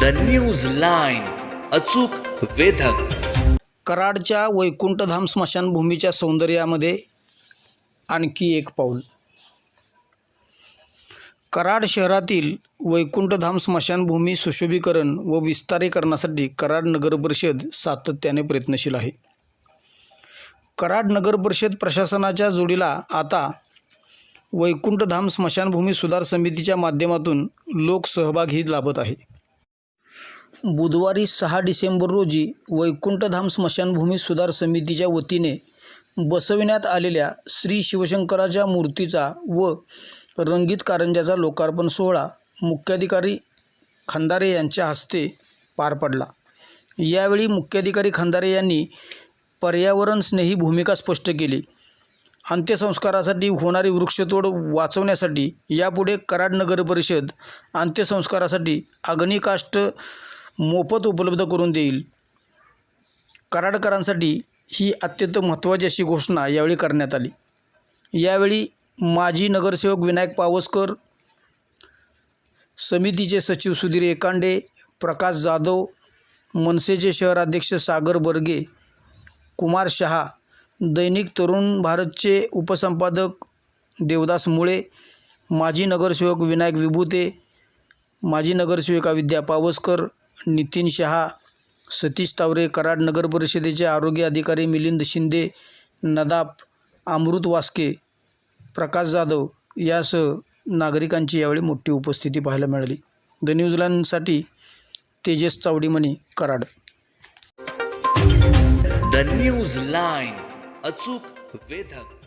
The news line अचूक वेधक. कराडच्या वैकुंठधाम स्मशानभूमीच्या सौंदर्यामध्ये आणखी एक पाऊल. कराड शहरातील वैकुंठधाम स्मशानभूमी सुशोभीकरण व विस्तारीकरणासाठी कराड नगर परिषद सातत्याने प्रयत्नशील आहे. कराड नगर परिषद प्रशासनाच्या जोडीला आता वैकुंठधाम स्मशानभूमी सुधार समितीच्या माध्यमातून लोकसहभागही लाभत आहे. बुधवारी सहा डिसेंबर रोजी वैकुंठधाम स्मशानभूमी सुधार समितीच्या वतीने बसविण्यात आलेल्या श्री शिवशंकराच्या मूर्तीचा व रंगीत कारंजाचा लोकार्पण सोहळा मुख्याधिकारी खंदारे यांच्या हस्ते पार पडला. यावेळी मुख्याधिकारी खंदारे यांनी पर्यावरणस्नेही भूमिका स्पष्ट केली. अंत्यसंस्कारासाठी होणारी वृक्षतोड वाचवण्यासाठी यापुढे कराड नगर परिषद अंत्यसंस्कारासाठी अग्निकाष्ट मोफत उपलब्ध करून देईल. कराडकरांसाठी ही अत्यंत महत्त्वाची अशी घोषणा यावेळी करण्यात आली. यावेळी माजी नगरसेवक विनायक पावसकर समितीचे सचिव सुधीर एकांडे प्रकाश जाधव मनसेचे शहराध्यक्ष सागर बर्गे कुमार शहा दैनिक तरुण भारतचे उपसंपादक देवदास मुळे माजी नगरसेवक विनायक विभूते माजी नगरसेविका विद्या पावसकर नितीन शहा सतीश तावरे कराड नगर परिषदेचे आरोग्य अधिकारी मिलिंद शिंदे नदाप अमृत वास्के प्रकाश जाधव यासह नागरिकांची यावेळी मोठी उपस्थिती पाहायला मिळाली. The न्यूजलँडसाठी Tejas Chavadimani Karad. The news line अचूक वेधक.